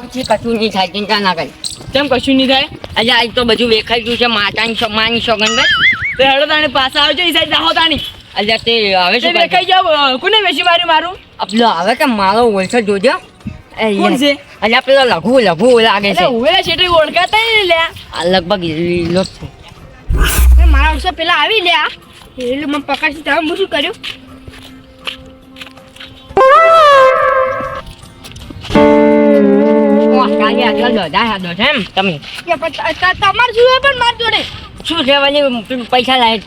પછી કશું નહીં થાય ચિંતા ના કરી. કેમ કશું નહીં થાય? અલ્યા આજ તો બધું વેખાઈ ગયું છે માતાની સો- માની સોગંદ ભાઈ તો હેડો તાણી પાછા આવજો એ સાઈડ દાહો તાણી અલ્યા તે હવે શું દેખાઈ? જાવ કોને વેચી માર્યું મારું? આપલો હવે કે મારો ઓળખો જોજો. કોણ છે? અલ્યા પેલો લઘુ લઘુ લાગે છે. ઉવેલા છેટરી ઓળખાતા નહીં લે. આ લગભગ લીલો છે. મારા વર્ષે પેલા આવી લ્યા એટલે મને પકડશે તમે હું શું કર્યું. શું હોય પણ માર જોડે? શું છે વળી પૈસા લાય.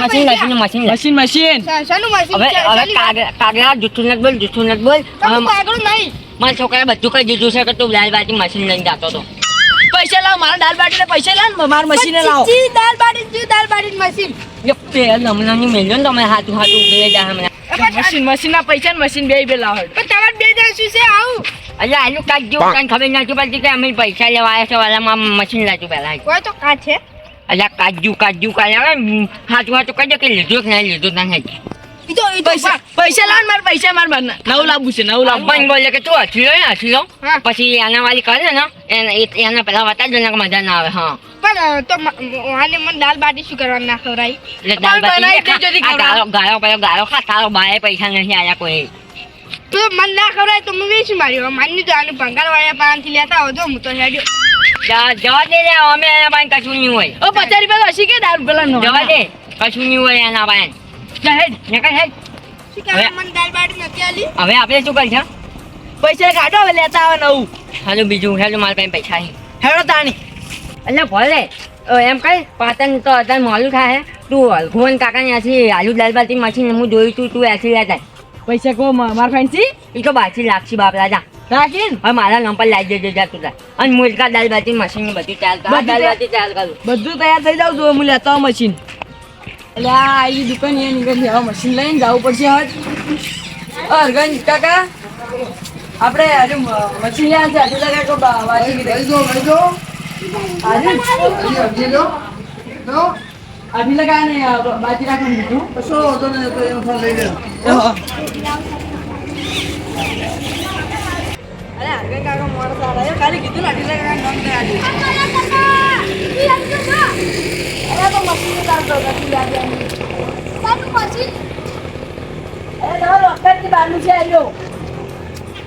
મશીન લાય મશીન મશીન. મશીન શાનું મશીન હવે હવે કાગડા કાગડા જૂઠું નથી બોલ જૂઠું નથી બોલ. તમે નહીં. મારા છોકરાએ બધું કઈ દીધું છે કે તું લાલબાજી મશીન લઈને જતો હતો. પૈસા લાવ મારા દાલ બાટીને પૈસા લાવ ને મારા મશીને લાવો. ચીચી દાલ બાટી ચીચી દાલ બાટી મશીન? જો પેલ નમૂનાની મેલ્યો ને તમે હાથું હાથું બે જાય હમણાં મશીન મશીન ના પૈસા ને મશીન બે બે લાવો પણ તમારે બે જાય શું છે? આવું. એટલે આનું કાચ જેવું કાંઈ ખબર નથી પડતી કે અમે પૈસા લેવા આવ્યા છે વાલામાં મશીન લાગ્યું પહેલાં કોઈ તો કાચ છે. એટલે કાજુ કાજુ કાલે આવે હાથું હાથું કહી દે કે લીધો કે નહીં લીધો ના નહીં પૈસા પૈસા લાવ ને પૈસા માર નવું લાવવું છે નવું પણ બોલે કે તું હસી લો ને હસી લો પછી એના વાળી કરે ને એને એના પેલા વતા ને મજા ના આવે હા. પણ તો આને મને દાલ બાટી શું કરવા ના ખવડાવી? એટલે દી ગાળો પેલો ખા તારો બાએ પૈસા નથી આયા કોઈ. તો મન ના ખવડાય તો હું વેચી માર્યું માન્યું તો આનું ભંગાર વાળા થી લેતા આવજો હું તો હેડ્યો. જવા દે અમે એના પાસે કશું નહીં હોય. ઓ પચાસ રૂપિયા તો હશી કે દારૂ પેલા નો જવા દે કશું નહીં હોય એના પાસે હેડ હવે- મને આપણે શું કરશે? પૈસા કાઢો હવે લેતા આવે નવું. હાલો બીજું હેલો મારા પાસે પૈસા હેડો તાણી. એટલે ભલે એમ કઈ પાટણ તો અત્યારે મોલું થાય. તું હલઘોન કાકા ત્યાંથી આલુ દાલ બાટી મશીન હું જોયું તું તું એસી લેતા. પૈસા કહો મારા ફ્રેન્ડથી એ તો બાકી લાગશે બાપ રાજા રાખીને હવે મારા નંબર લાવી દેજો જા તું. અને મુલકા દાલ બાટી મશીન બધું ચાલ કર બધું દાલ બાટી ચાલ કરું બધું તૈયાર થઈ જાવ જો હું લેતો મશીન એટલે આ આવી દુકાન એ નીકળી હવે મશીન લઈને જવું પડશે હવે અરગન કાકા આપણે મ- મશીન લ્યા છે આટલું લગા કો બા- વાંચી કીધે. હાજી? આટલી લગા ને આ બ- બાજી રાખવાનું કીધું. હા. અરે અરગન કાકા મોડો સારા આવ્યો. કાલે કીધું ને આજે. તો મશીન ઉતારતો નથી લાગ્યા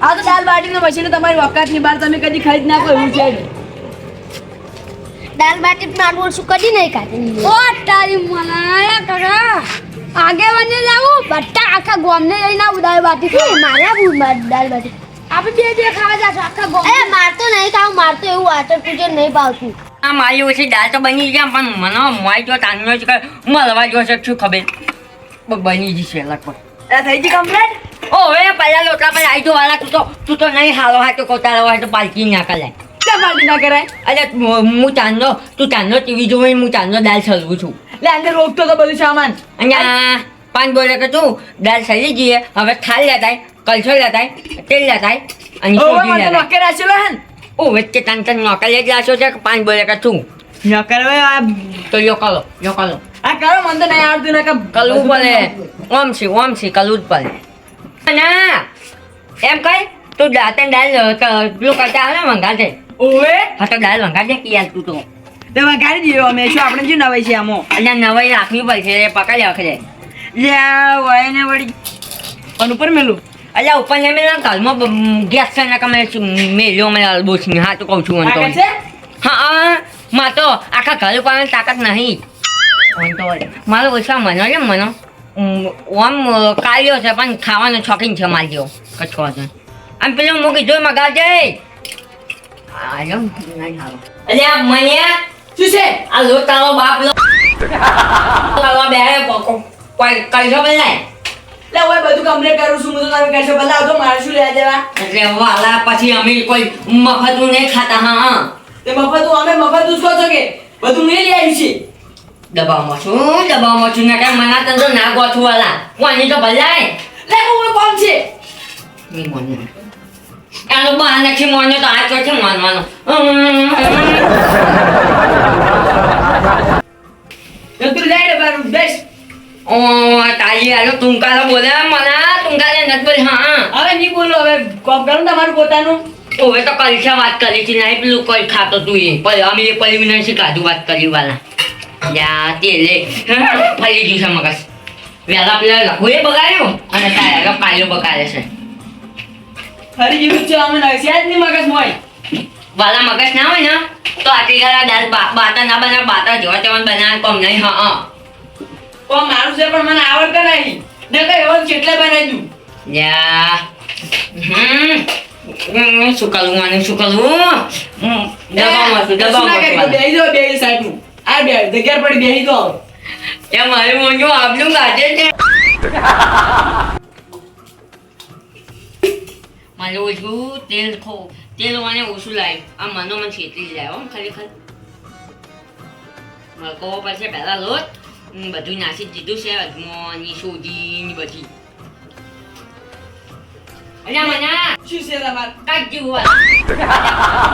આ તો દાલ બાટીનું મશીન તમારી વખતની બહાર તમે કદી ખરીદ નાખો એવું છે દાલ બાટી મારું શું કદી નહીં ખાતી. ઓ તારી મનાયા કાકા. આગે વને જાવું બટ્ટા આખા ગોમને લઈને આવું દાળ બાટી ખાઈ મારા બુ દાલ બાટી. આપણે બે બે ખાવા જાશું આખા ગોમ એ મારતો નહીં ખાવ મારતો એવું આચર પૂજન નહીં ભાવતું. આ મારી ઓછી દાળ તો બની ગયા પણ મને મોય જો તાનનો જ કર મળવા જો છે શું ખબર? બની જશે લગભગ. એ થઈ ગઈ કમ્પ્લેટ ઓ હવે પહેલા લોટલા પર આવી તો વાલા તું તો તું તો નહીં હાલો હા તો કોતારો હોય તો પાલકી ના કરાય. કેમ બાટી ના કરાય? અરે હું ચાંદનો તું ચાંદનો ટીવી જોઈ હું ચાંદનો દાલ સલવું છું. લે અંદર રોકતો તો બધું સામાન. અહીંયા પાંચ બોલે કે તું દાળ સલી જઈએ. હવે થાલ લેતાય કલછો લેતાય તેલ લેતાય અને સૂજી લેતાય નોકર ઓ વચ્ચે તાન તાન નોકર જ લાશો છે કે પાંચ બોલે કે તું? નોકર હવે આ તો યો કલો યો કલો. આ કરો મને નહીં આવડતું ને કે કલવું પડે. ઓમ છે ઓમ છે કલવું જ પડે. ના એમ કઈ તું દાંતન દાલ પેલું કરતા આવે ને ઓવે? હા તો દાળ વંગાર દે કે યાર તું તો. તે વંગાડી દીધો અમે શું આપણે શું નવાઈ છે આમો? અહીંયા નવાઈ રાખવી પડશે પકડી રાખજે. લે વય ને વળી. પણ ઉપર મેલું. અલ્યા ઉપર ને મેં કાલમાં ગેસ છે ને કમે મેલ્યો મેં અલબોસની હા તો કહું છું અંતો હા માં તો આખા ઘર પાવાની તાકાત નહીં. મારો ઓછા મનો છે મનો. આમ કાઢ્યો છે પણ ખાવાનો શોખીન છે મારી જેવો. કચ્છો આમ પેલું મૂકી જોઈ મગાવજે. આયો નહીં હારો અલ્યા મને શું છે? આ લોટાનો બાપ લો. તારો બેરે કોઈ કલશો બનાય લે ઓય બધું કમ્પ્લીટ કરું છું હું તો તમે કહેશો બધા આવતો મારે શું લેવા દેવા? એટલે વાલા પછી અમે કોઈ મફતનું નહીં ખાતા હા તે મફત અમે મફત ઉસકો છો કે બધું મેં લઈ આવ્યું છે. દબાવમાં છું દબાવમાં છું ને કે મના તંત્ર તો ના ગોઠું વાલા કોની તો ભલાય? લે હું કોમ છે? નહીં મોને એનો બહાર નથી મોને તો આ તો છે માનવાનો જંતુર જાય ને બારું બેસ. ઓ તાજી આલો તુંકારો બોલે મના તુંકારે નથી બોલે હા. હવે નહીં બોલો હવે કરું તમારું પોતાનું? હવે તો કલશા વાત કરી હતી નહીં પેલું કોઈ ખાતો તું એ. પણ અમે એ પ્રિલિમિનરી કાઢું વાત કરી વાલા. યા તે લે. ફરી ગયું છે મગજ. વેલા પેલા લખું એ બગાડ્યું અને તારા પાયો બગાડે છે. ફરી જેવું છે અમે નસ્યા જ નહીં મગજ મોય. વાલા મગજ ના હોય ને તો આટલી ગાળા દાળ બાતા ના બના બાતા જોવા તેવા બનાવ કોમ નહીં હા હા. તો મારું છે પણ મને આવડતા નહીં. ને કઈ એવો કેટલા બનાવી દઉં? યા. હમ. શું કરવું આને શું હમ, દબાવમાં છું દબાવમાં બેહી દો બેહી સાઈડનું આ બે જગ્યા પડી બેહી દો એ મારે મોંઘું આપલું કાઢે છે. મારે ઓછું તેલ ખો તેલ મને ઓછું લાવ્યું આ મનો મને છેતરી જાય હો ખરેખર. મરકો પછી પહેલાં લોટ બધું નાસી દીધું છે અજમોની સોજી ની બધી. અલ્યા મના શું છે તમાર? કાઢ જેવું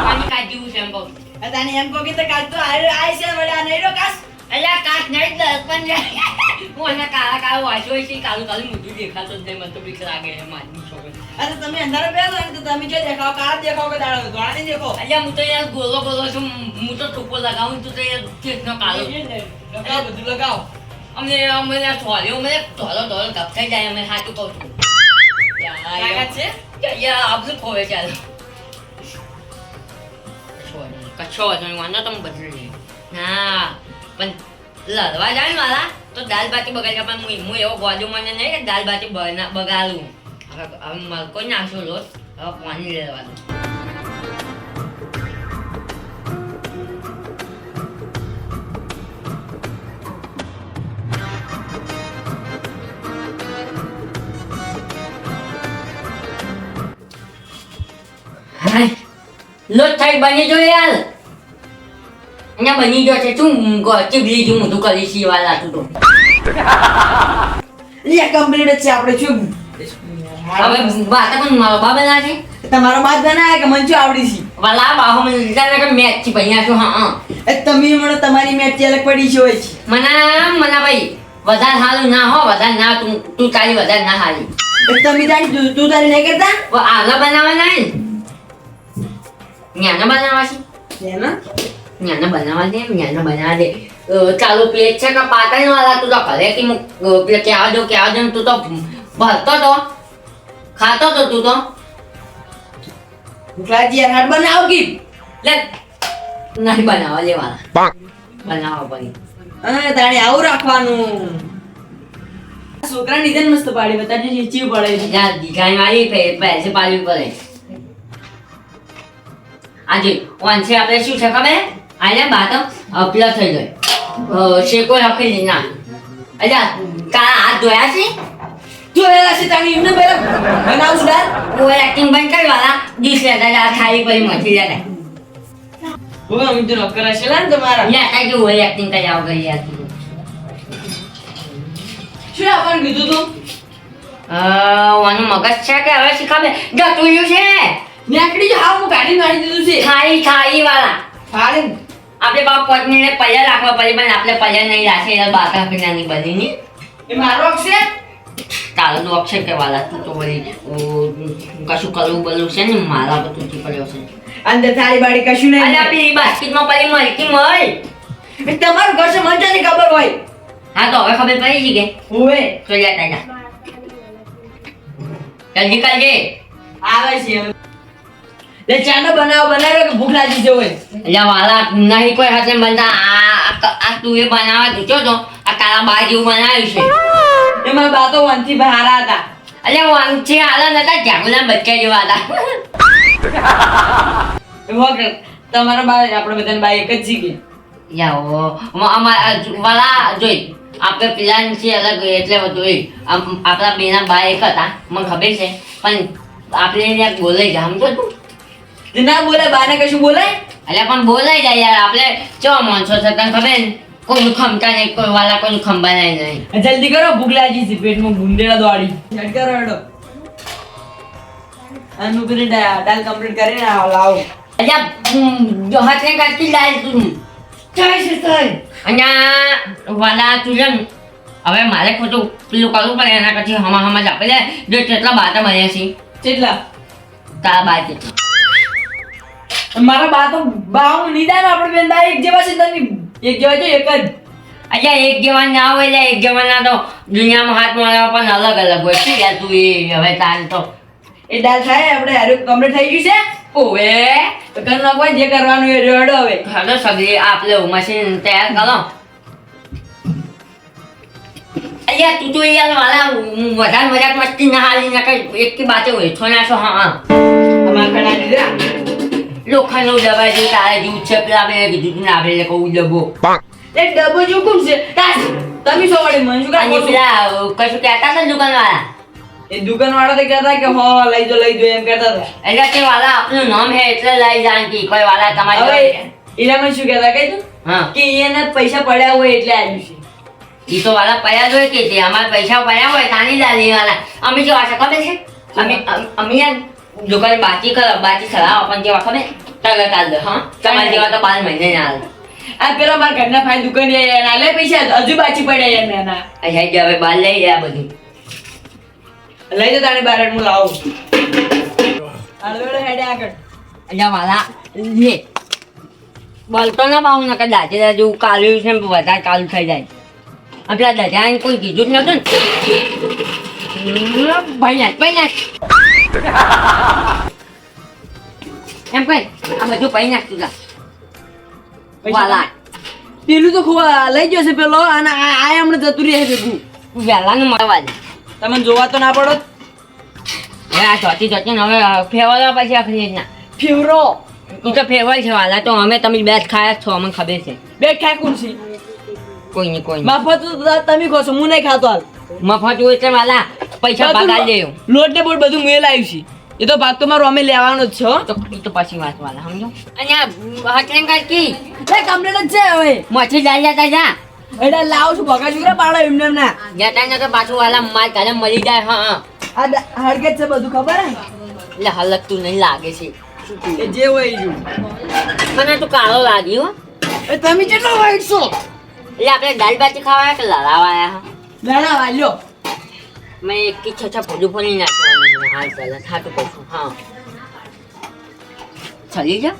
પાણી કાઢ જેવું છે એમ કહું. તને એમ કહો કે તે તો આય છે વડે નહીં રો કાસ અલ્યા કાચ નહીં પણ જાય હું એના કાળા કાળા છે કાળું કાળું મોઢું દેખાતો જ નહીં મને તો બીક લાગે એમ મારી છોકરી. અરે તમે અંધારો બેસો ને તમે જે દેખાવ? કાળા દેખાવ કે દાડો? ધોળા નહીં દેખો અલ્યા હું તો યાર ગોલો ગોલો છું હું તો ટૂંકો લગાવું તું તો યાર ચેતનો કાળો. લગાવ બધું લગાવ. અમને અમને થોલ્યો મને ધોલો ધોલો ધપકાઈ જાય અમે સાચું કહું છું. લાગત છે? યાર આપણું ખોવે ચાલો કચ્છો વાંધો તમે બદલી ના પણ લડવા જાય ને મારા તો દાલ બાટી બગાડ્યા પણ હું એવો ગોજુ મને નહીં કે દાલ બાટી બગાડું. હવે હવે મલકો નાખશું લોટ હવે પાણી લેવા દો હાય લોટ થઈ બની જો યાર અહીંયા બની ગયો છે શું ચીબલી જેવું મોટું કરી સીવાલા તું તો લે કમ્પ્લીટ છે આપણે શું હવે વાતા પણ મારો બા બના છે? તમારો બાદ બનાવે કે મને શું આવડી છે? વાલા બાહો મને લીધા કે મેચ છે ભૈયા છું હા એ તમે મને તમારી મેચ અલગ પડી છે હોય મના મના ભાઈ વધારે હાલું ના હો વધારે ના તું તું તારી વધારે ના હાલી એ તમે તારી તું- તારી નહીં કરતા? વ આગળ બનાવવાના હે ન્યાના બનાવવા છે? ન્યાના? ન્યાના બનાવવા દે ન્યાના બનાવવા દે. ચાલુ પ્લેટ છે કે પાતળી વાળા તું તો ઘરે કે મુક કે આવજો કે ને તું તો ભરતો તો. ખાતો તો તું તો. ભૂખલાજી યાર હાડ બનાવ કી લે નહીં બનાવવા લેવાના. બનાવવા પડી હા તાણે આવું રાખવાનું. છોકરા નિધન મસ્ત પાડી બતાડજો ચીચી પડે યાર દીખાઈ વાળી પે- પૈસે પાડવી પડે આજે વાંચે આપણે શું છે ખબર? આને બાતમ અપલા થઈ ગઈ શેકો રાખી ના. અલ્યા તારા હાથ ધોયા છે? જોયેલા છે તાણી એમને બેલા બનાવું દાલ ઓવર એક્ટિંગ બંધ કરી વાળા ડીશ લેતા જા ખાઈ પડી મથી લેતા હવે અમે તો નોકર હશે ને તમારા. યા કાઈ કે ઓવર એક્ટિંગ કઈ આવ ગઈ યાર શું આપણ કીધું તું? ઓનું મગજ છે કે હવે શીખાવે ગટુયું છે. નેકડી જો હાવ ગાડી મારી દીધું છે. ખાઈ ખાઈ વાળા ખાઈ આપણે બાપ પત્નીને પૈયા રાખવા પડે પણ આપણે પૈયા નહીં રાખે એટલે બાકા પીનાની બની ની એ મારો છે? તારો તો અક્ષર કે વાલા તું તો વળી કશું કરવું બલવું છે ને મારા પર તૂટી પડ્યો છે. અંદર થાળી બાળી કશું અલ્યા નહીં પેલી બાસ્કેટમાં પડી મળતી મળ તમારું ઘર છે મને ખબર હોય. હા તો હવે ખબર પડી ગઈ કે? ઓએ તો જા તા જા. જલ્દી આવે છે લે ચાનો બનાવો બનાવ્યો કે ભૂખ લાગી અલ્યા વાલા નહીં કોઈ હાથે બનતા આ તું એ બનાવવા દીધો તો આ કાળા બાજુ જેવું બનાવ્યું છે. એમાં બાતો વનથી બહારા હતા અલ્યા વાંચી હાલા નતા જાગુના બચ્ચા જેવા હતા. કે તમારા બા આપણે બધાને બા એક જ છે કે યાઓ અમારા વાલા જોઈ આપણે પ્લાન છે અલગ એટલે જોઈ આમ આપણા બેના બા એક હતા મને ખબર છે પણ આપણે ત્યાં બોલે જા સમજો તું ના બોલે બાને કશું બોલે એટલે પણ બોલાઈ જાય યાર આપણે ચો માણસો છે તને ખબર ને કોઈનું ખમતા નહીં કોઈ વાલા કોઈનું ખંભા નહીં. જલ્દી કરો ભૂખ લાગી છે પેટમાં ગુંદેડા દોડી. ઝટ કરો હેડો. અનુ પેલી દાલ કમ્પ્લીટ કરીને લાવો. હાથે તું. ચાય છે વાલા હવે મારે ખોટું પેલું કરવું પડે એના પછી હમા હમા જ આપે લે જો કેટલા બાટા મળ્યા છે. કેટલા તારા બા કેટલા મારા બા તો બાવ નિદાન આપણે બેન બા એક જેવા છે તમે એક જેવા છે એક જ. અચ્છા એક જેવા ના હોય એટલે એક જેવાના તો દુનિયામાં હાથ મળવા પણ અલગ અલગ હોય. શું યાર તું એ? હવે તાર તો. એ દાલ થાય આપણે હારું કમ્પ્લીટ થઈ ગયું છે? ઓવે. તો કર નાખો જે કરવાનું એ રેડો હવે. હાલો સગરી આપણે મશીન તૈયાર કરો. અહીંયા તું તો યાર વાલા વધારે મજાક મસ્તી ના હાલી ના કઈ એક કે બાતે હોય છો ના છો હા હા. અમારા ઘણા દીધા લોખંડનું દબાઈ દઉં તારે જેવું છે પેલા આપણે કીધું તું ને આપણે એટલે કહું ડબ્બો. એક ડબ્બો કોણ છે? તમે શું વળી મંજુ કા પેલા કશું કહેતા હતા દુકાનવાળા? એ દુકાન વાળા તો કહેતા કે હો લઈ જો લઈ જો એમ કહેતા હતા. એટલે કે વાલા આપનું નામ હે એટલે લઈ જાણ કે કોઈ વાલા તમારી હવે એલા મને શું કહેતા કહી તું હા. કે એને પૈસા પડ્યા હોય એટલે આવ્યું છે. ઈ તો વાલા પડ્યા જ હોય કે જે અમારા પૈસા પડ્યા હોય તાની દાદી વાલા. અમે જો આશા ખબર છે? અમે અમ- દુકાન બાકી કર બાકી સલાહ પણ જેવા ખબર તરત આલ દે હા? તમારા જેવા તો બાર મહિને ના આલ આ પેલા મારા ઘરના ભાઈ દુકાન ના લે પૈસા હજુ બાકી પડે યાર મેના અચ્છા જે હવે બાર લઈ જાય બધું. લઈ જો તારે બાર હું લાવું. આગળ હેડે આગળ. અચ્છા વાલા લે. બોલતો ના પાઉં નકર દાજે દાજુ કાલ્યું છે ને વધારે ચાલુ થઈ જાય. આપણા દાદાને કોઈ કીધું જ નતું ને? ભાઈ નાખ ભાઈ નાખ. એમ કઈ? આ બધું ભાઈ નાખ તું જા. વાલા. પેલું તો ખોવા લઈ ગયો છે પેલો અને આ હમણાં જતું રહે ભેગું વહેલાનું મળવા દે. તમને જોવા તો ના પડો. હવે આ ચોથી ચોથી ને હવે ફેવરવા પછી આખરી ના. ફેવરો? ઈ તો ફેવર છે વાલા તો અમે તમે બે જ ખાયા જ છો અમને ખબર છે. બે ઠાકુર છે? કોઈ નહીં કોઈ મફત તો તમે કહો છો હું નહીં ખાતો હાલ. મફત હોય એટલે વાલા. પૈસા ભાગા લેવ લોટ ને બોટ બધું મેલ આવ્યું છે. એ તો ભાગ તો મારો અમે લેવાનો જ છે તો તો પછી વાત વાલા સમજો? અને આ કી? એ કમ્પ્લેટ જ છે હવે. મછી જાય જતા જા. એટલે લાવ છું ભગા છોકરા પાડો એમને ના જતા ને તો પાછું વાલા માર કાલે મળી જાય હા હા. આ હળગે જ છે બધું ખબર હે? એટલે હલકતું નહીં લાગે છે. જે હોય જો. મને તો કાળો લાગ્યો એ તમે કેટલો વાઈટ છો? એટલે આપણે દાલ બાટી ખાવા કે લડાવાયા હા? લડા વાલ્યો મેં એક કી છછા ફોડું ફોડી નાખવાનું હાલ ચાલે થાતું હા ચલી જા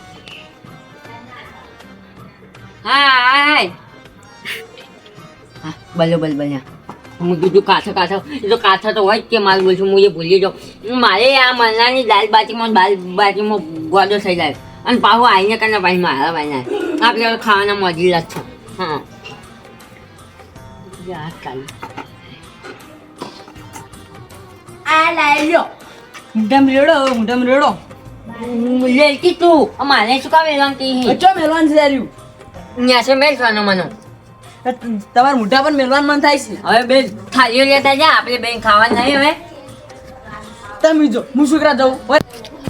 હા હાય હા બલો બલ બન્યા હું કીધું કાથો કાથો એ તો કાથો તો હોય જ કે મારું બોલશું હું એ ભૂલી જાઉં મારે આ મરનાની દાલ બાટીમાં દાલ બાટીમાં ગોડો થઈ જાય અને પાછું આવીને કરીને ભાઈ મારા ભાઈ આપણે ખાવાના મજેલા જ છો હા યાર કાલે આ લાઈ લ્યો મુઠામ રેડો મુઠામ રેડો લેલકી તું મારે શું કામ એલાંતી અચ્છો મેલવાન છે તાર્યું ન્યા છે મેલ ખાનો મનો તમારા મુઠા પર મેલવાન મન થાય છે હવે બે થાળીઓ લેતા જા આપણે બેન ખાવા નહીં હવે તમે જો હું શું કરા જાઉં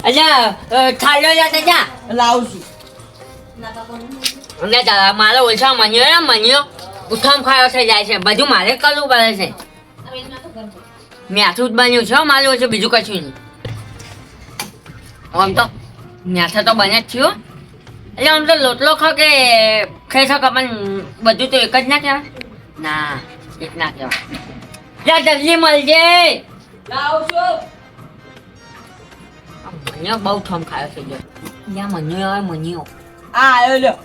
અલ્યા થાળીઓ લેતા જા લાવું છું ના મારો ઓછા મન્યો ને મન્યો ઉઠામ ખાયો થઈ જાય છે. બધું મારે કરવું પડે છે. મ્યાથું જ બન્યું છે મારું ઓછું બીજું કશું નહીં. આમ તો મ્યાથા તો બને જ થયું. એટલે આમ તો લોટલો ખા કે ખાઈ શકો પણ બધું તો એક જ ના કહેવાય? ના એક ના કહેવાય. જા જલ્દી મળજે. લાવ છું. બહુ ઠમ ખાયો છે જો. યા મન્યો આવે મન્યો. આ આયો લ્યો.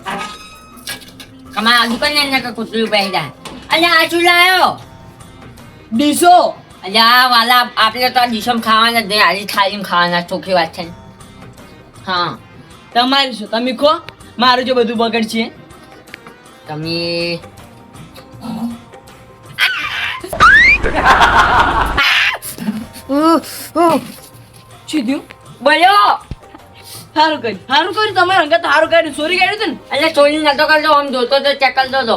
તમારા દુકાન પણ કે કૂતરું પહેરી અને અલ્યા આ શું લાયો ડીસો અલ્યા વાલા આપણે તો ડીસમ ખાવાના જ આજે થાળીમાં ખાવાના ચોખ્ખી વાત છે હા તમારી શું તમે કહો મારું જો બધું બગડ છે તમે શું થયું બોલો સારું કર્યું. સારું કર્યું તમારે? અંગત સારું કર્યું. ચોરી કર્યું હતું ને? એટલે ચોરી નતો કરતો આમ જોતો તો ચેક કરતો તો.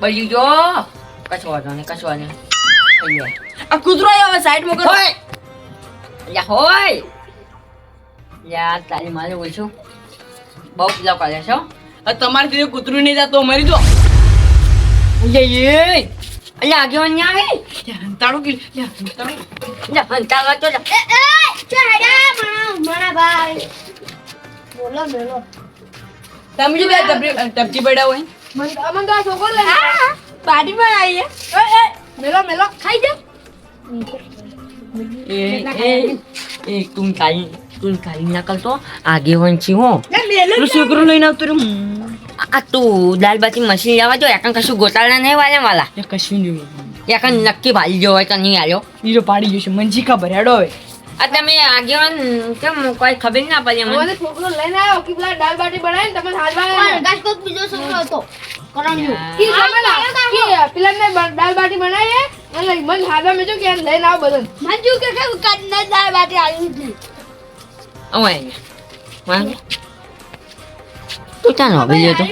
બોલી જો. કશો વાંધો નહીં કશો વાંધો નહીં. આ કૂતરો આવ્યો હવે સાઈડમાં હોય. અલ્યા હોય. યા તારી મારે બોલશું બહુ પીલા કરે છો તમારે તમારે કૂતરું નહીં જતો મરી દો એ. અલ્યા આગેવાન નહીં આવે. તાળું કી તાળું જા તો એ એ મારા બોલો બોલો. તમે જો બે ટપરી ટપચી પડ્યા હોય. મન મન તો આ છોકરો લઈ પાર્ટી માં આવી એ એ મેલો મેલો. ખાઈ જા. એ એ એ તું તારી તું કાઢી ના કરતો. આગેવાન છે હો. તું છોકરો લઈને આવતો રે આ તું દાલ બાટી મશીન લેવા જો એકન કશું ગોટાળા નહીં વાલે વાલા. એ કશું નહીં. એકન નક્કી ભાલી જો હોય તો નહીં આવ્યો બીજો પાડી ગયો છે. મંજી ખબર હેડો હવે. આ તમે આગેવાન કેમ કોઈ ખબર ના પડી મને મને છોકરો લઈને આવ્યો કે પેલા દાળ બાટી બનાવીને તમે હાલવા ગાશ કોક બીજો છોકરો હતો. કરણ્યો. કે સામે પેલા ને દાળ બાટી બનાવીએ અને મન હાલવા મેજો કે લઈને આવ બદન મંજુ કે કે કદને દાળ બાટી આવી હતી ઓય. મને તું ચાલો હવે લ્યો તો.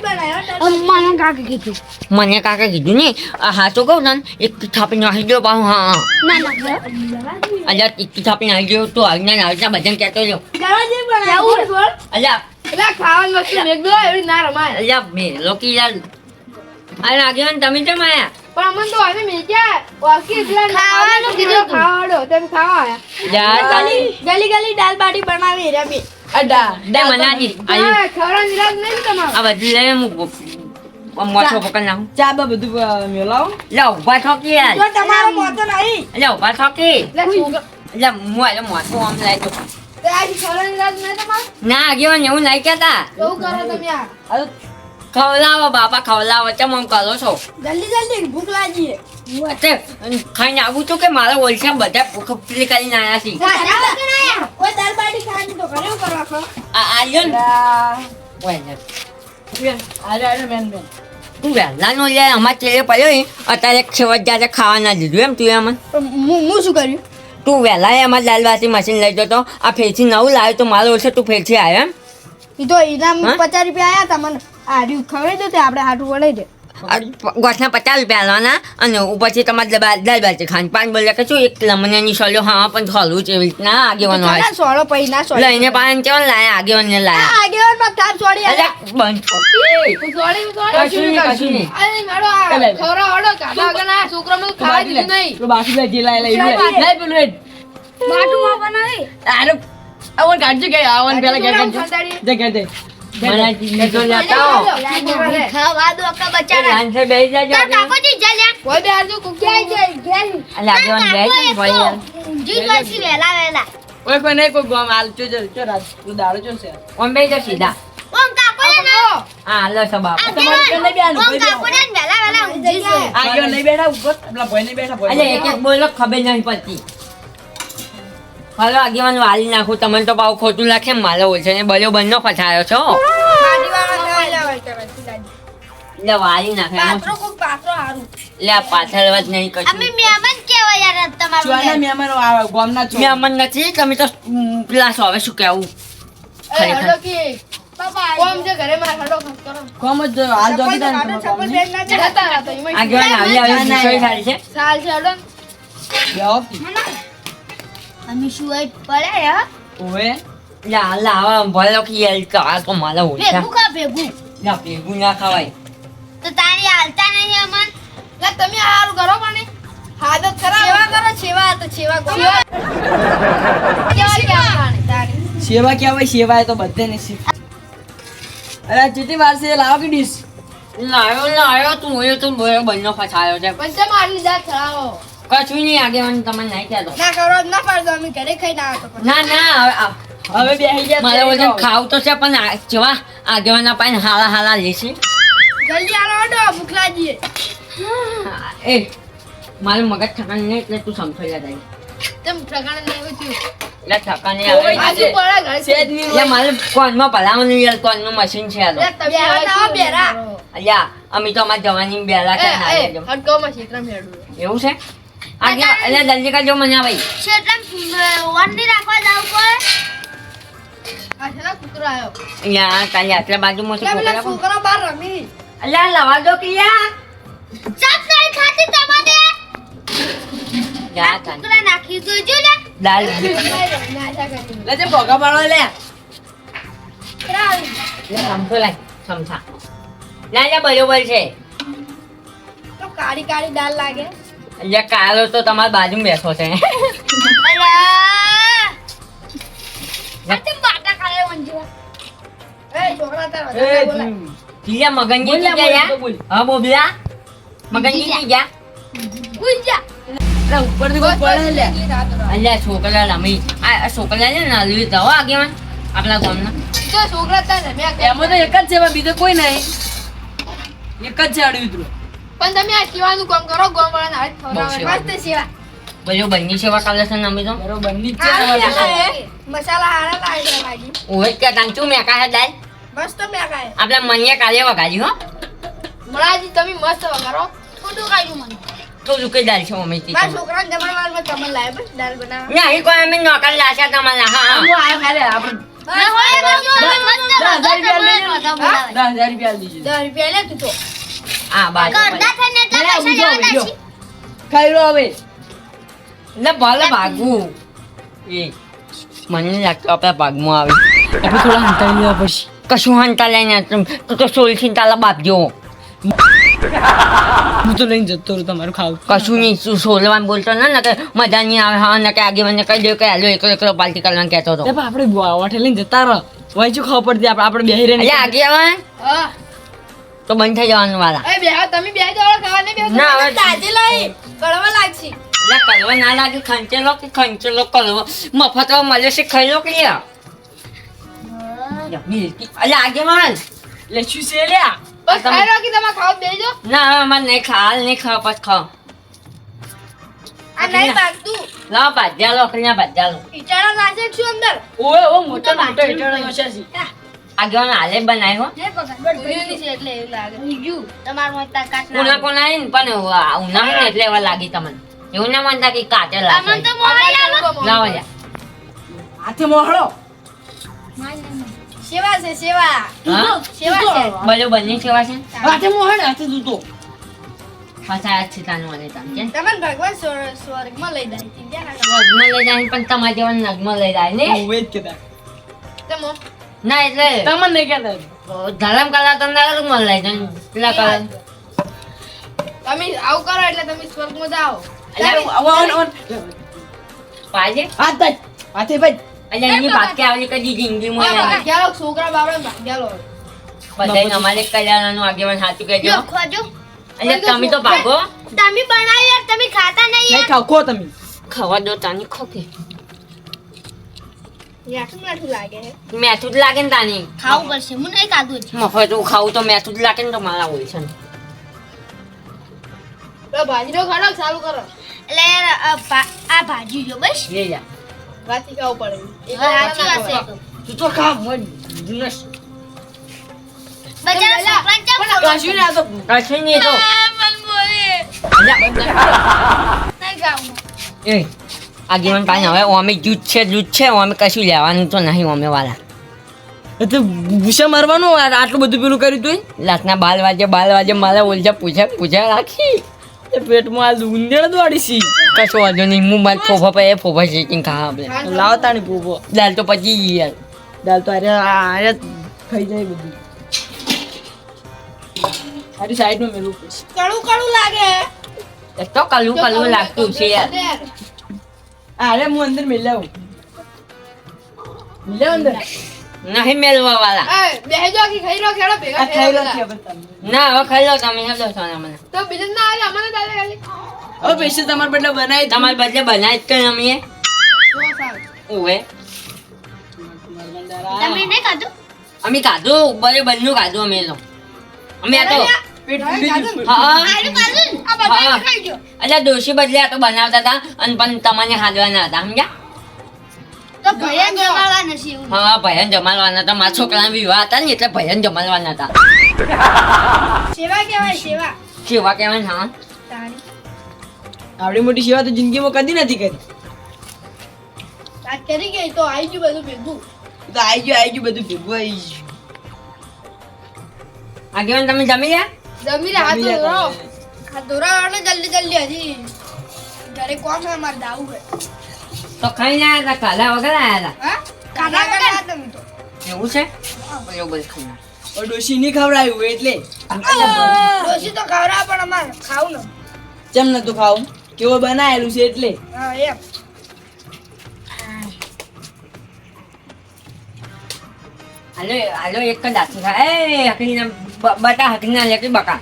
અમ્માનો કાકી કીધું. મને કાકા કીધું ને આ તો કહું ને એક થાપી નાખી દો પાછું હા હા. અલ્યા એક થાપી નાખી દો તું આજના નાવતા બધાને કહેતો રહ્યો. કેવું અલ્યા. પેલા વસ્તુ મેઘદો એવી ના રમાય. અલ્યા બે લોકી યાર. અરે આગેવાન તમે કેમ આયા? પણ અમન તો આને મે ક્યાં? વાકી ખાવાનું કીધું. ખાવાડો તેમ ખાવા આયા. યાર ગલી ગલી દાળ બાટી બનાવી રમી. અડા દે મનાજી આયુ ખવડા નિરાજ નહીં તમારો. આ બધી હું મોટો પકડ નાખું ચા બા બધું મેલાવો લે ઊભા થોકી યાર જો તમારો મોતો નહીં લે ઊભા થોકી એટલે છોકરા લે હું એટલે મોટું આમ લઈ તમારો ના આગેવાન એવું નહીં કહેતા એવું કરો તમે આ આ ખવડાવો બાપા ખવડાવો ચમ આમ કરો છો જલ્દી જલ્દી ભૂખ લાગી ખાઈને આવું છું કે મારા ઓલસા બધા ભૂખ કરીને આવ્યા છે આ આલ્યો ને તું વહેલા નો લે અમાર ચેલે પડ્યો અત્યારે છેવટ જાતે ખાવા ના દીધું એમ તું એમ. હું શું કર્યું? તું વહેલા અમાર દાલબાટી મશીન લઈ જતો. આ ફેરથી નવું લાવ્યો તો મારો ઓછો તું ફેરથી આવ્યો એમ. ઈ તો ઇનામ પચાસ રૂપિયા આવ્યા હતા મને આ રહ્યું ખવડાવી દો આપણે હાટું વળાઈ દે. ગોઠના પચાસ રૂપિયા આલવાના અને ઉપરથી તમારે દાળ દાલબાટી ખાન પાંચ બોલ્યા કે શું એક લમણિયાની સોલ્યો હા પણ ખોલવું છે એવી રીતના આગેવાનો આવે ના સોળો પૈ ના સોળો. લઈને પાન કેવા લાયા આગેવાન સોડી બંધ સોડી કશું નહીં. અરે. કાઢા ના મને ખાવા દીધું નહીં. તું બાકી લે જે લાય લાય ચાલ, પેલું હેડ. બાટુ માં અરે આવન કાઢજો કે આવન પેલા ઘેર કાઢજો સંતાડી. દે સીધા. ઓમ કાકો ને. હા સબા બેઠા એક એક બોલો ખબર નહીં પડતી. હાલો આગેવાન વાલી નાખું. તમને તો પાવ ખોટું લાગે હોય ઓછે ને બલ્યો બંને ફસાયો છો. વાલી નાખે પાત્રો કોક પાત્રો હારું. એટલે પાછળ વાત નહીં કરતી. મહેમાન કેવા યાર ચોના મહેમાનો? આવે ગામના છો? મેં અમન નથી તમે તો પેલા સો હવે શું કેવું ખરેખર. કોમ જે ઘરે માર હડો કરો. ગામ જ હાલ જોગી થાય ને તમારા ગામની. જતા રહો એમાં આગેવાન આવી આવી છે. સાલ છે હડો બેહો. અમે શું આઈ પડે યાર ઓવે એટલે હાલ આવા ભલો કે તો આ તો મારા ઓછા ભેગું કા ભેગું ના ભેગું ના ખવાય તો તારી હાલતા નહીં અમન લે તમે હારું કરો પણ હાદત ખરાબ સેવા કરો સેવા તો સેવા કરો સેવા કહેવાય સેવા એ તો બધાને શીખ અરે ચીટી છે લાવો કે ડીશ લાયો લાયો તું હોય તું બોલો બંને ફસાયો છે પંચમ મારી જાત ચડાવો કશું નહીં આગેવાન તમને નહીં કહેતો. ના કરો ના પાડતો અમે ઘરે ખાઈ ના આવતો ના ના હવે બેહી ગયા મારે વજન ખાવ તો છે પણ જેવા આગેવાના પાઈને હાલા હાલા લેશે. જલ્દી આલો ઓડો ભૂખ લાગી એ મારું મગજ ઠકાણ નહીં એટલે તું સમજો યાદ આવી તેમ ઠકાણ નહીં થયું એટલે ઠકાને આવે આજુ પડે ઘરે સેજની એટલે મારે કોનમાં ભલાવાનું યાર કોનનું મશીન છે બેરા. અલ્યા અમે તો અમારી જવાની હેડું એવું છે? આગે એટલે જલ્દી કરજો મને આ ભાઈ. ક્ષેત્રમાં વંડી રાખવા જાવ કોઈ આ કૂતરો આવ્યો અહીંયા તારી આટલા બાજુમાં છે લે પેલા છોકરા પણ. છોકરો બહાર રમી. અલ્યા લવા દો કિયા. ચાપ નહીં ખાતી તમારે. જા તાન કૂતરા નાખી જોજો લે. દાલ લે જે ભોગા પાડો લે. લે લાય સમસા ના બરોબર છે. તો કાળી કાળી દાળ લાગે. એટલે કાલો તો તમારી બાજુ બેઠો છે. છોકરા મગનજી. હા બોબલા મગનજી ગયા? અલ્યા રમી. આ છોકરા છે ને તો હો આગેવાન આપણા ગામના. છોકરા એમાં તો એક જ છે બીજો કોઈ નહીં. એક જ છે ઉતરું. પણ તમે આ સેવાનું કામ કરો ગોમ વાળાને હાથ સેવા. મસ્ત સેવા બોલો બંની સેવા કાલે છે અમે તો બરોબરની જ છે હારી તમારે તો. લાગે. મસાલા હારા લાગે છે ભાજી ઓય કે તાન ચું મેકા હે દાલ મસ્ત મેકાય આપણે મનિયા કાલે વગાડી હો મરાજી તમે મસ્ત વગાડો ખોટું કાઢ્યું મને તો રૂકે દાલ છે અમે તી મારા છોકરાને જમણવારમાં તમને લાવે બસ દાલ બનાવવા ના અહીં કોઈ અમે નોકર લાશા તમારા હા હું આયો ખાલી આપણે તો દસ હજાર રૂપિયા દસ હજાર રૂપિયા લે તું તો આ બાજુ કરતા થઈને એટલા પૈસા લેવાના. છે. ખાઈ હવે. એટલે ભલે ભાગવું. એ મને લાગતું આપણા ભાગમાં આવે. આપણે થોડા હંતા લેવા પડશે. કશું હંતા લઈને તું તું તો સોલથી તાલા બાપ જેવો હું તો લઈને જતો રહું તમારું ખાવ. કશું નહીં તું સોલવાનું બોલતો ના ને કે મજા નહીં આવે. હા ને કે આગે મને કહી દે કે હાલો એકલો એકલો પાલટી કરવાનું કહેતો હતો. આપણે વાઠે લઈને જતા રહો. વાંચું ખબર પડતી આપણે આપણે બેહી રહીને આગે આવે? હા. તો બંધ થઈ જવાનું વાળા એ બે તમે બે જાઓ ખાવા નહીં ના, હવે- તાજી લઈ કડવા લાગશે. એટલે કલવો ના લાગે ખંચેલો કે ખંચેલો કડવો? મફત મળે છે ખાઈ લો કે. એટલે આગે માન લે શું છે લે બસ ખાઈ લો કે તમે ખાવ બેહી જાઓ ના હવે અમારે નહીં ખાલ નહીં ખાવ પછી ખાવ આ નહીં ભાગતું. લાવ ભાજ્યા લો ભાજ્યા લો. ઈટાળા નાખે છું અંદર. ઓએ ઓ મોટો મોટો ઈટાળો હશે આગેવાન હાલે બનાવ્યો. ભૂલ્યું છે એટલે એવું લાગે. બીજું તમારું મત તાકાત કોના કોના પણ ઉના હોય એટલે એવા લાગી તમને. એવું ના માનતા કે કાચે લાગે. લાવો લ્યા. હાથે મોહળો. સેવા છે સેવા. સેવા છે. બોલો. બંને સેવા છે? હાથે મોહળ હાથે દૂધો પાછા આ છે તાનું અને તાન કે તમને ભગવાન સ્વર્ગમાં લઈ જાય. ના લઈ જાય પણ તમારા જેવા નગમાં લઈ જાય ને? હું જ કે તમો ના એટલે તમને નહીં કહેતા ધરમ કલા તમને નગમાં લઈ છે. પેલા કલા તમે આવું કરો એટલે તમે સ્વર્ગમાં જાઓ. પાજે. હાથ ભાઈ હાથે ભાઈ. એટલે એની ભાગ્ય આવેલી કદી જિંદગીમાં આ નહીં. ભાગ્યા લો, છોકરા બાપડા ભાગ્યા લો. બધાય અમારે કલ્યાણનું આગેવાન સાચું કહેજો. એટલે તમે તો ભાગો. તમે બનાવી યાર તમે ખાતા નહીં ખાવ ખો તમે. ખાવા દો તાની ખોકે યાર લાગે જ લાગે ને તાની. ખાવું પડશે. હું નહીં ખાધું છે મફત તું ખાવું તો મેથું જ લાગે ને તો મારા હોય છે ને. ભાજીનો ખાડો ચાલુ કરો. એટલે આ ભાજી જો બસ. લે જા. વાતી ખાવું પડે. સાચી વાત છે તું. તો ખા મન જુનસ. કશું ના તો કશું નહીં તો. એ. આગેવાન પાસે હવે ઓમે જૂથ છે જૂથ છે ઓમે કશું લેવાનું તો નહીં ઓમે વાળા એટલે તો ભૂસા મારવાનું આટલું બધું પેલું કર્યું તું રાતના બાલ વાજે બાલ વાજે મારા ઓલજા પૂછા પૂછા રાખી. એ પેટમાં આ ઉંદેડ દોડી સી કશો વાંધો નહીં હું મારા ફોફા પર એ ફોફા શેકીને ખા આપણે લાવતા નહીં ફોફો. દાલ તો પછી ગઈ યાર. દાલ તો અરે અરે ખાઈ જાય બધું. આરી સાઈડમાં મેલું. કડું કડું લાગે. તો કલું કલું લાગતું છે યાર. અરે હું અંદર મિલાવું. મિલાવ અંદર. નહીં મેલવા વાળા. એ બેહી કે ખાઈ લો ખેડો ભેગા ખાઈ લો ના હવે ખાઈ લો તમે હેલો સોના મને. તો બીજું ના આવે અમને દાદા ખાલી. ઓ પૈસા તમારા બદલે બનાવી. તમારે બદલે બનાવી જ કઈ અમે. ઓવે તમે ને ખાધું? અમે કાધું બરે બંનું ખાધું અમે લો અમે આ તો પેટ ફૂલી ગયું. હા. એટલે દોશી બદલે તો બનાવતા હતા અને પણ તમને હાલવાના હતા સમજ્યા? તો ભૈયા જમાડવા નથી હા ભયન જમાડવાના હતા. મારા છોકરાના વિવાહ હતા ને એટલે ભયન જમાડવાના હતા. સેવા કહેવાય સેવા. કેવા કહેવાય હા. આવડી મોટી સેવા તો જિંદગીમાં કદી નથી કરી. કરી ગઈ તો આવી ગયું બધું ભેગું. તો આઈ ગયું આઈ ગયું બધું ભેગું આઈ ગયું. આગેવાન તમે જમી ગયા જમી રે હાથ ને જલ્દી જલ્દી હજી. ઘરે કોણ છે મારે દાવું છે તો ખાઈને આવ્યા હતા કાલા વગર આવ્યા હા? ખાધા વગર તમે તો. હતા એવું છે ખાઈ ડોશી નહીં ખવડાવ્યું એટલે. ડોસી તો ખવડાવે પણ અમારે ખાવું ને ચમ નતું ખાવું? કેવો બનાયેલું છે એટલે? હા એમ. હાલો હાલો એક જ હાથી ખા એ હકડીના બ- બટા હકડીના લે કે બકા.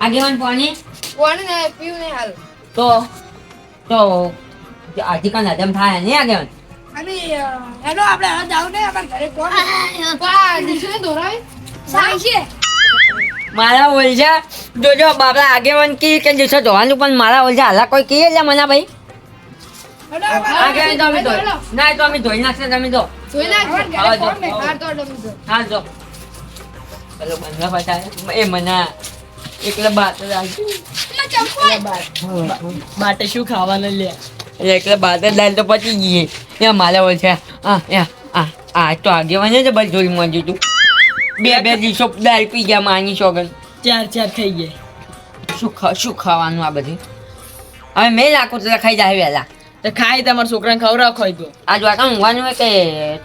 આગેવાન પાણી? કોણ ને પીવું નહીં હાલ. તો તો આજે કાલ હજમ થાય નહીં આગેવાન અને હેલો આપણે હવે જાવ ને આપણે ઘરે કોણ? પા દિશને દોરાય સાઈ છે. મારા ઓલજા જોજો બાપલા આગેવાન કી કે દિવસે ધોવાનું પણ મારા ઓલજા હાલા કોઈ કી એટલે મને ભાઈ? હેલો આગેવાન તો અમે ધોઈ ના તો અમે ધોઈ નાખશે તમે જો. ધોઈ નાખ આવા જો, કોણ ને આવા. હાર તો ડમી દો હા જો. પેલો બંધ પતાય એ મને એકલા બાત આવતી. શું ખાવાનું લે એટલે એકલા બાત દાલ તો પચી ગઈ. એ માલે ઓલજા આ આ આ તો આગેવાન જ બસ જોઈ મજ્યું તું. બે બે દિવસો દાલ પી ગયા માની સોગન. ચાર ચાર થઈ ગયા. શું ખા શું ખાવાનું આ બધું? હવે મેં લાખો તો ખાઈ જાય વહેલા તો ખાઈ તમારા છોકરાને ખવડાવ ખોય તો આ વાકા ઊંઘવાનું હોય કે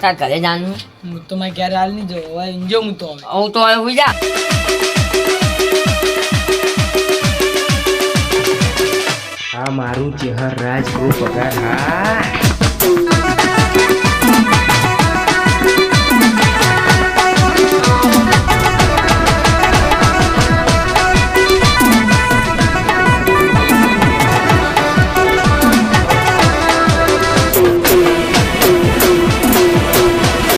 તાર ઘરે જવાનું? હું તો મારે ક્યારે હાલ નહીં જો જો હું તો હું તો હવે જા આ મારું ચહેર રાજ બહુ પગાર. હા.